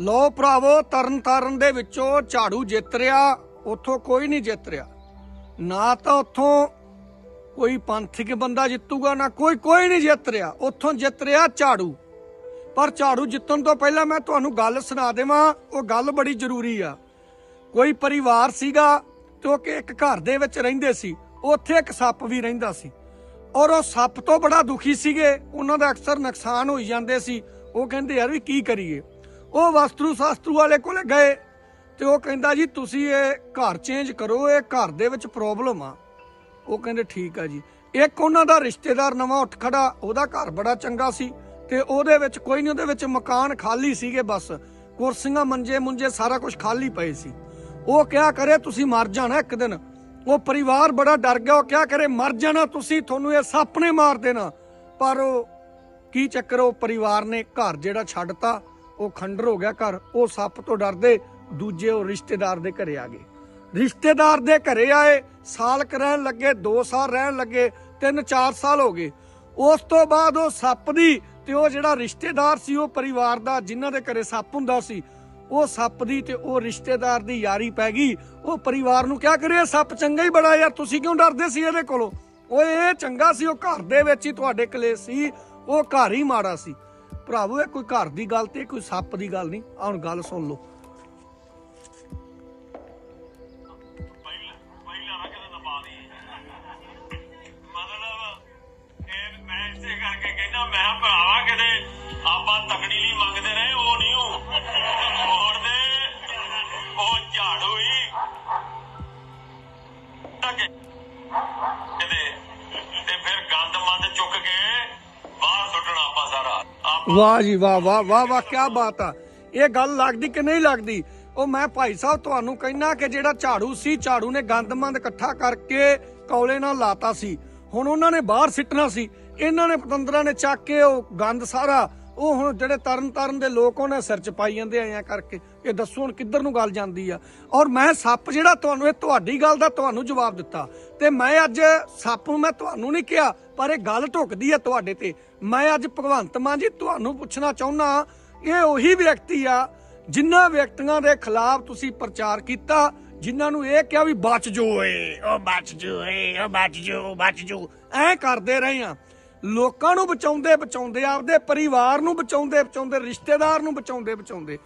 ਲੋ ਭਰਾਵੋ ਤਰਨ ਤਾਰਨ ਦੇ ਵਿੱਚੋਂ ਝਾੜੂ ਜਿੱਤ ਰਿਹਾ, ਉੱਥੋਂ ਕੋਈ ਨਹੀਂ ਜਿੱਤ ਰਿਹਾ। ਨਾ ਤਾਂ ਉੱਥੋਂ ਕੋਈ ਪੰਥਕ ਬੰਦਾ ਜਿੱਤੂਗਾ, ਨਾ ਕੋਈ ਕੋਈ ਨਹੀਂ ਜਿੱਤ ਰਿਹਾ। ਉੱਥੋਂ ਜਿੱਤ ਰਿਹਾ ਝਾੜੂ। ਪਰ ਝਾੜੂ ਜਿੱਤਣ ਤੋਂ ਪਹਿਲਾਂ ਮੈਂ ਤੁਹਾਨੂੰ ਗੱਲ ਸੁਣਾ ਦੇਵਾਂ, ਉਹ ਗੱਲ ਬੜੀ ਜ਼ਰੂਰੀ ਆ। ਕੋਈ ਪਰਿਵਾਰ ਸੀਗਾ, ਤੇ ਉਹ ਕਿ ਇੱਕ ਘਰ ਦੇ ਵਿੱਚ ਰਹਿੰਦੇ ਸੀ, ਉੱਥੇ ਇੱਕ ਸੱਪ ਵੀ ਰਹਿੰਦਾ ਸੀ। ਔਰ ਉਹ ਸੱਪ ਤੋਂ ਬੜਾ ਦੁਖੀ ਸੀਗੇ, ਉਹਨਾਂ ਦਾ ਅਕਸਰ ਨੁਕਸਾਨ ਹੋਈ ਜਾਂਦੇ ਸੀ। ਉਹ ਕਹਿੰਦੇ, ਯਾਰ ਵੀ ਕੀ ਕਰੀਏ? ਉਹ ਵਸਤਰੂ ਸ਼ਾਸਤਰੂ ਵਾਲੇ ਕੋਲੇ ਗਏ ਤੇ ਉਹ ਕਹਿੰਦਾ ਜੀ, ਤੁਸੀਂ ਇਹ ਘਰ ਚੇਂਜ ਕਰੋ, ਇਹ ਘਰ ਦੇ ਵਿੱਚ ਪ੍ਰੋਬਲਮ ਆ। ਉਹ ਕਹਿੰਦੇ ਠੀਕ ਆ ਜੀ। ਇੱਕ ਉਹਨਾਂ ਦਾ ਰਿਸ਼ਤੇਦਾਰ ਨਵਾਂ ਉੱਠ ਖੜਾ, ਉਹਦਾ ਘਰ ਬੜਾ ਚੰਗਾ ਸੀ ਤੇ ਉਹਦੇ ਵਿੱਚ ਕੋਈ ਨਹੀਂ, ਉਹਦੇ ਵਿੱਚ ਮਕਾਨ ਖਾਲੀ ਸੀਗੇ ਬਸ। ਕੁਰਸੀਆਂ, ਮੰਜੇ ਮੁੰਜੇ ਸਾਰਾ ਕੁਝ ਖਾਲੀ ਪਏ ਸੀ। ਉਹ ਕਿਹਾ ਕਰੇ, ਤੁਸੀਂ ਮਰ ਜਾਣਾ ਇੱਕ ਦਿਨ। ਉਹ ਪਰਿਵਾਰ ਬੜਾ ਡਰ ਗਿਆ, ਉਹ ਕਿਹਾ ਕਰੇ, ਮਰ ਜਾਣਾ ਤੁਸੀਂ, ਤੁਹਾਨੂੰ ਇਹ ਸੱਪ ਨੇ ਮਾਰ ਦੇਣਾ। ਪਰ ਉਹ ਕੀ ਚੱਕਰ, ਉਹ ਪਰਿਵਾਰ ਨੇ ਘਰ ਜਿਹੜਾ ਛੱਡਤਾ ਉਹ ਖੰਡਰ ਹੋ ਗਿਆ ਘਰ, ਉਹ ਸੱਪ ਤੋਂ ਡਰਦੇ, ਦੂਜੇ ਉਹ ਰਿਸ਼ਤੇਦਾਰ ਦੇ ਘਰੇ ਆ ਗਏ। ਰਿਸ਼ਤੇਦਾਰ ਦੇ ਘਰੇ ਆਏ ਸਾਲ ਕੁ ਰਹਿਣ ਲੱਗੇ 2 ਸਾਲ ਰਹਿਣ ਲੱਗੇ 3-4 ਸਾਲ ਹੋ ਗਏ। ਉਸ ਤੋਂ ਬਾਅਦ ਉਹ ਸੱਪ ਦੀ ਤੇ ਉਹ ਜਿਹੜਾ ਰਿਸ਼ਤੇਦਾਰ ਸੀ, ਉਹ ਪਰਿਵਾਰ ਦਾ, ਜਿਨ੍ਹਾਂ ਦੇ ਘਰੇ ਸੱਪ ਹੁੰਦਾ ਸੀ, ਉਹ ਸੱਪ ਦੀ ਤੇ ਉਹ ਰਿਸ਼ਤੇਦਾਰ ਦੀ ਯਾਰੀ ਪੈ ਗਈ। ਉਹ ਪਰਿਵਾਰ ਨੂੰ ਕਿਹਾ, ਕਰੇ ਸੱਪ ਚੰਗਾ ਹੀ ਬੜਾ ਯਾਰ, ਤੁਸੀਂ ਕਿਉਂ ਡਰਦੇ ਸੀ ਇਹਦੇ ਕੋਲੋਂ? ਓਏ ਇਹ ਚੰਗਾ ਸੀ, ਉਹ ਘਰ ਦੇ ਵਿੱਚ ਹੀ ਤੁਹਾਡੇ ਕਲੇਸ਼ ਸੀ, ਉਹ ਘਰ ਹੀ ਮਾੜਾ ਸੀ। ਭਰਾਵੋ, ਇਹ ਕੋਈ ਘਰ ਦੀ ਗੱਲ ਤੇ ਕੋਈ ਸੱਪ ਦੀ ਗੱਲ ਨਹੀਂ। ਹੁਣ ਗੱਲ ਸੁਣ ਲਓ। ਮਤਲਬ ਇਹ ਮੈਂ ਇਸੇ ਕਰਕੇ ਕਹਿੰਦਾ, ਮੈਂ ਕਿਹਾ ਭਰਾਵਾ, ਕਿਤੇ ਆਪਾਂ ਤਕੜੀ ਨਹੀਂ ਮੰਗਦੇ ਵਾਹ ਜੀ ਵਾਹ ਵਾਹ ਵਾਹ ਵਾਹ ਕੀ ਬਾਤ ਆ। ਇਹ ਗੱਲ ਲੱਗਦੀ ਕਿ ਨਹੀਂ ਲੱਗਦੀ? ਉਹ ਮੈਂ ਭਾਈ ਸਾਹਿਬ ਤੁਹਾਨੂੰ ਕਹਿਣਾ ਕਿ ਜਿਹੜਾ ਝਾੜੂ ਸੀ, ਝਾੜੂ ਨੇ ਗੰਦਮੰਦ ਇਕੱਠਾ ਕਰਕੇ ਕੌਲੇ ਨਾਲ ਲਾਤਾ ਸੀ। ਹੁਣ ਉਹਨਾਂ ਨੇ ਬਾਹਰ ਸਿੱਟਣਾ ਸੀ। ਇਹਨਾਂ ਨੇ ਪਤੰਦਰਾਂ ਨੇ ਚੱਕ ਕੇ ਉਹ ਗੰਦ ਸਾਰਾ ਉਹ ਹੁਣ ਜਿਹੜੇ ਤਰਨ ਤਾਰਨ ਦੇ ਲੋਕ ਉਹਨਾਂ ਸਿਰ ਚ ਪਾਈ ਜਾਂਦੇ ਆਇਆ ਕਰਕੇ। ਇਹ ਦੱਸੋ ਹੁਣ ਕਿੱਧਰ ਨੂੰ ਗੱਲ ਜਾਂਦੀ ਆ। ਔਰ ਮੈਂ ਸੱਪ ਜਿਹੜਾ ਤੁਹਾਨੂੰ, ਇਹ ਤੁਹਾਡੀ ਗੱਲ ਦਾ ਤੁਹਾਨੂੰ ਜਵਾਬ ਦਿੱਤਾ। ਤੇ ਮੈਂ ਅੱਜ ਸੱਪ ਨੂੰ ਮੈਂ ਤੁਹਾਨੂੰ ਨਹੀਂ ਕਿਹਾ, ਪਰ ਇਹ ਗੱਲ ਢੁਕਦੀ ਆ ਤੁਹਾਡੇ ਤੇ। ਮੈਂ ਅੱਜ ਭਗਵੰਤ ਮਾਨ ਜੀ ਤੁਹਾਨੂੰ ਪੁੱਛਣਾ ਚਾਹੁੰਦਾ ਇਹ ਉਹੀ ਵਿਅਕਤੀ ਆ, ਜਿਨ੍ਹਾਂ ਵਿਅਕਤੀਆਂ ਦੇ ਖਿਲਾਫ ਤੁਸੀਂ ਪ੍ਰਚਾਰ ਕੀਤਾ, ਜਿਨ੍ਹਾਂ ਨੂੰ ਇਹ ਕਿਹਾ ਵੀ ਬਚ ਜੋ ਏ, ਉਹ ਬਚ ਜੋ ਏ, ਉਹ ਬਚ ਜੋ ਬਚ ਜੋ। ਐ ਕਰਦੇ ਰਹੇ ਆ। ਲੋਕਾਂ ਨੂੰ ਬਚਾਉਂਦੇ ਬਚਾਉਂਦੇ, ਆਪਦੇ ਪਰਿਵਾਰ ਨੂੰ ਬਚਾਉਂਦੇ ਬਚਾਉਂਦੇ, ਰਿਸ਼ਤੇਦਾਰ ਨੂੰ ਬਚਾਉਂਦੇ ਬਚਾਉਂਦੇ।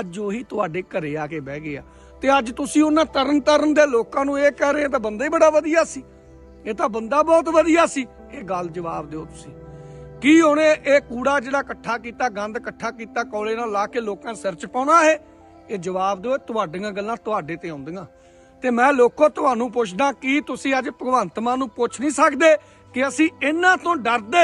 ਅੱਜ ਉਹੀ ਤੁਹਾਡੇ ਘਰੇ ਆ ਕੇ ਬਹਿ ਗਏ ਆ ਤੇ ਅੱਜ ਤੁਸੀਂ ਉਹਨਾਂ ਤਰਨ ਤਰਨ ਦੇ ਲੋਕਾਂ ਨੂੰ ਇਹ ਕਹਿ ਰਹੇ ਤਾਂ ਬੰਦਾ ਹੀ ਬੜਾ ਵਧੀਆ ਸੀ। ਇਹ ਤਾਂ ਬੰਦਾ ਬਹੁਤ ਵਧੀਆ ਸੀ। ਇਹ ਗੱਲ ਜਵਾਬ ਦਿਓ ਤੁਸੀਂ। ਕੀ ਉਹਨੇ ਇਹ ਕੂੜਾ ਜਿਹੜਾ ਇਕੱਠਾ ਕੀਤਾ, ਗੰਦ ਇਕੱਠਾ ਕੀਤਾ, ਕੋਲੇ ਨਾਲ ਲਾ ਕੇ ਲੋਕਾਂ ਸਿਰ ਚ ਪਾਉਣਾ ਇਹ ਇਹ ਜਵਾਬ ਦਿਓ ਤੁਹਾਡੀਆਂ ਗੱਲਾਂ ਤੁਹਾਡੇ ਤੇ ਆਉਂਦੀਆਂ। ਤੇ ਮੈਂ ਲੋਕੋ ਤੁਹਾਨੂੰ ਪੁੱਛਦਾ ਕੀ ਤੁਸੀਂ ਅੱਜ ਭਗਵੰਤ ਮਾਨ ਨੂੰ ਪੁੱਛ ਨਹੀਂ ਸਕਦੇ ਕਿ ਅਸੀਂ ਇਹਨਾਂ ਤੋਂ ਡਰਦੇ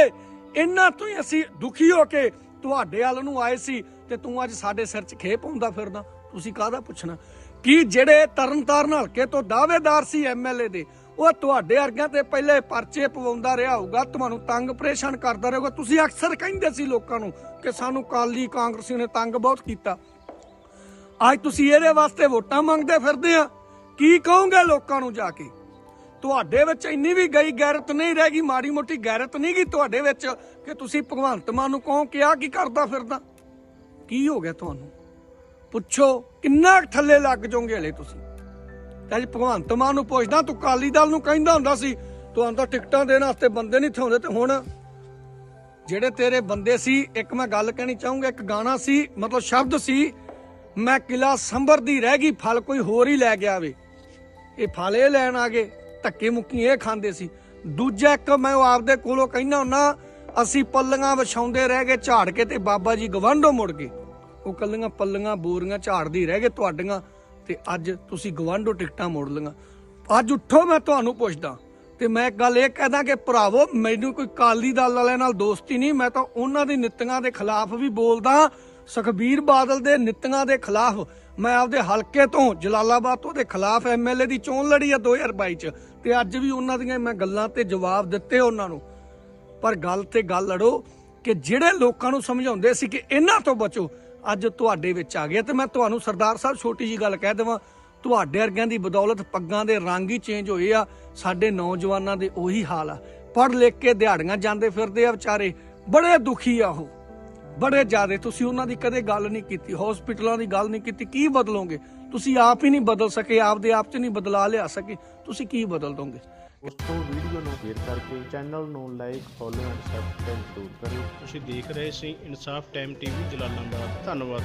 ਇਹਨਾਂ ਤੋਂ ਹੀ ਅਸੀਂ ਦੁਖੀ ਹੋ ਕੇ ਤੁਹਾਡੇ ਵੱਲ ਨੂੰ ਆਏ ਸੀ ਤੇ ਤੂੰ ਅੱਜ ਸਾਡੇ ਸਿਰ 'ਚ ਖੇ ਪਾਉਂਦਾ ਫਿਰਦਾ। ਤੁਸੀਂ ਕਾਹਦਾ ਪੁੱਛਣਾ? ਕੀ ਜਿਹੜੇ ਤਰਨਤਾਰਨ ਹਲਕੇ ਤੋਂ ਦਾਅਵੇਦਾਰ ਸੀ ਐਮਐਲਏ ਦੇ, ਉਹ ਤੁਹਾਡੇ ਵਰਗਿਆਂ ਤੇ ਪਹਿਲੇ ਪਰਚੇ ਪਵਾਉਂਦਾ ਰਿਹਾ ਹੋਊਗਾ, ਤੁਹਾਨੂੰ ਤੰਗ ਪਰੇਸ਼ਾਨ ਕਰਦਾ ਰਹੇਗਾ ਤੁਸੀਂ ਅਕਸਰ ਕਹਿੰਦੇ ਸੀ ਲੋਕਾਂ ਨੂੰ ਕਿ ਸਾਨੂੰ ਕਾਲੀ ਕਾਂਗਰਸੀ ਨੇ ਤੰਗ ਬਹੁਤ ਕੀਤਾ। ਅੱਜ ਤੁਸੀਂ ਇਹਦੇ ਵਾਸਤੇ ਵੋਟਾਂ ਮੰਗਦੇ ਫਿਰਦੇ ਆ। ਕੀ ਕਹੋਗੇ ਲੋਕਾਂ ਨੂੰ ਜਾ ਕੇ? ਤੁਹਾਡੇ ਵਿੱਚ ਇੰਨੀ ਵੀ ਗਈ ਗੈਰਤ ਨਹੀਂ ਰਹਿ ਗਈ, ਮਾੜੀ ਮੋਟੀ ਗੈਰਤ ਨਹੀਂ ਗਈ ਤੁਹਾਡੇ ਵਿੱਚ ਕਿ ਤੁਸੀਂ ਭਗਵੰਤ ਮਾਨ ਨੂੰ ਕਹੋ ਕਿ ਆ ਕੀ ਕਰਦਾ ਫਿਰਦਾ? ਕੀ ਹੋ ਗਿਆ ਤੁਹਾਨੂੰ? ਪੁੱਛੋ, ਕਿੰਨਾ ਕੁ ਥੱਲੇ ਲੱਗ ਜਾਓਗੇ ਹਲੇ ਤੁਸੀਂ? ਤੇ ਅੱਜ ਭਗਵੰਤ ਮਾਨ ਨੂੰ ਪੁੱਛਦਾ, ਤੂੰ ਕਾਲੀ ਦਲ ਨੂੰ ਕਹਿੰਦਾ ਹੁੰਦਾ ਸੀ, ਤੁਹਾਨੂੰ ਤਾਂ ਟਿਕਟਾਂ ਦੇਣ ਵਾਸਤੇ ਬੰਦੇ ਨਹੀਂ ਥਾਉਂਦੇ ਤੇ ਹੁਣ ਜਿਹੜੇ ਤੇਰੇ ਬੰਦੇ ਸੀ, ਇੱਕ ਮੈਂ ਗੱਲ ਕਹਿਣੀ ਚਾਹੂੰਗਾ, ਇੱਕ ਗਾਣਾ ਸੀ, ਮਤਲਬ ਸ਼ਬਦ ਸੀ, ਮੈਂ ਕਿਲਾ ਸੰਭਰਦੀ ਰਹਿ ਗਈ, ਫਲ ਕੋਈ ਹੋਰ ਹੀ ਲੈ ਗਿਆ ਵੇ। ਇਹ ਫਲ ਇਹ ਲੈਣ ਆ ਗਏ, ਧੱਕੇ ਮੁੱਕੀ ਇਹ ਖਾਂਦੇ ਸੀ। ਦੂਜਾ ਇੱਕ ਮੈਂ ਉਹ ਆਪਦੇ ਕੋਲੋਂ ਕਹਿੰਦਾ ਹੁੰਨਾ ਅਸੀਂ ਪੱਲੀਆਂ ਵਿਛਾਉਂਦੇ ਰਹਿ ਗਏ ਝਾੜ ਕੇ ਤੇ ਬਾਬਾ ਜੀ ਗਵਾਂਢੋਂ ਮੁੜ ਗਏ। ਉਹ ਕੱਲੀਆਂ ਪੱਲੀਆਂ ਬੋਰੀਆਂ ਝਾੜਦੀ ਰਹਿ ਗਏ ਤੁਹਾਡੀਆਂ ਤੇ ਅੱਜ ਤੁਸੀਂ ਗਵਾਂਢੋਂ ਟਿਕਟਾਂ ਮੋੜ ਲਈਆਂ। ਅੱਜ ਉੱਠੋ ਮੈਂ ਤੁਹਾਨੂੰ ਪੁੱਛਦਾ, ਤੇ ਮੈਂ ਇੱਕ ਗੱਲ ਇਹ ਕਹਿਦਾ ਕਿ ਭਰਾਵੋ, ਮੈਨੂੰ ਕੋਈ ਕਾਲੀ ਦਲ ਵਾਲਿਆਂ ਨਾਲ ਦੋਸਤੀ ਨਹੀਂ, ਮੈਂ ਤਾਂ ਉਹਨਾਂ ਦੀ ਨੀਤੀਆਂ ਦੇ ਖਿਲਾਫ ਵੀ ਬੋਲਦਾ ਸੁਖਬੀਰ ਬਾਦਲ ਦੇ ਨੀਤੀਆਂ ਦੇ ਖਿਲਾਫ ਮੈਂ ਆਪਦੇ ਹਲਕੇ ਤੋਂ ਜਲਾਲਾਬਾਦ ਤੋਂ ਦੇ ਖਿਲਾਫ ਐਮਐਲਏ ਦੀ ਚੋਣ ਲੜੀ ਆ 2022 ਚ ਤੇ ਅੱਜ ਵੀ ਉਹਨਾਂ ਦੀਆਂ ਮੈਂ ਗੱਲਾਂ ਤੇ ਜਵਾਬ ਦਿੱਤੇ ਉਹਨਾਂ ਨੂੰ। ਪਰ ਗੱਲ ਤੇ ਗੱਲ ਲੜੋ ਕਿ ਜਿਹੜੇ ਲੋਕਾਂ ਨੂੰ ਸਮਝਾਉਂਦੇ ਸੀ ਕਿ ਇਹਨਾਂ ਤੋਂ ਬਚੋ, ਅੱਜ ਤੁਹਾਡੇ ਵਿੱਚ ਆ ਗਿਆ ਤੇ ਮੈਂ ਤੁਹਾਨੂੰ ਸਰਦਾਰ ਸਾਹਿਬ ਛੋਟੀ ਜੀ ਗੱਲ ਕਹਿ ਦੇਵਾਂ, ਤੁਹਾਡੇ ਵਰਗਿਆਂ ਦੀ ਬਦੌਲਤ ਪੱਗਾਂ ਦੇ ਰੰਗ ਹੀ ਚੇਂਜ ਹੋਏ ਆ, ਸਾਡੇ ਨੌਜਵਾਨਾਂ ਦੇ ਉਹੀ ਹਾਲ ਆ। ਪੜ੍ਹ ਲਿਖ ਕੇ ਦਿਹਾੜੀਆਂ ਜਾਂਦੇ ਫਿਰਦੇ ਆ ਵਿਚਾਰੇ, ਬੜੇ ਦੁਖੀ ਆ ਉਹ। ਬੜੇ ਜ਼ਿਆਦੇ ਤੁਸੀਂ ਉਹਨਾਂ ਦੀ ਕਦੇ ਗੱਲ ਨਹੀਂ ਕੀਤੀ ਹਸਪੀਟਲਾਂ ਦੀ ਗੱਲ ਨਹੀਂ ਕੀਤੀ ਕੀ ਬਦਲੋਗੇ? ਤੁਸੀਂ ਆਪ ਹੀ ਨਹੀਂ ਬਦਲ ਸਕੇ ਆਪਦੇ ਆਪ 'ਚ ਨਹੀਂ ਬਦਲਾ ਲਿਆ ਸਕੇ ਤੁਸੀਂ ਕੀ ਬਦਲ ਦੋਗੇ? ਉਸ ਤੋਂ ਵੀਡੀਓ ਨੂੰ ਸ਼ੇਅਰ ਕਰਕੇ ਚੈਨਲ ਨੂੰ ਲਾਈਕ ਫੋਲੋ ਐਂਡ ਸਬਸਕ੍ਰਾਈਬ ਜ਼ਰੂਰ ਕਰਿਓ। ਤੁਸੀਂ ਦੇਖ ਰਹੇ ਸੀ ਇਨਸਾਫ ਟਾਈਮ ਟੀਵੀ ਜਲਾਲਾਬਾਦ। ਧੰਨਵਾਦ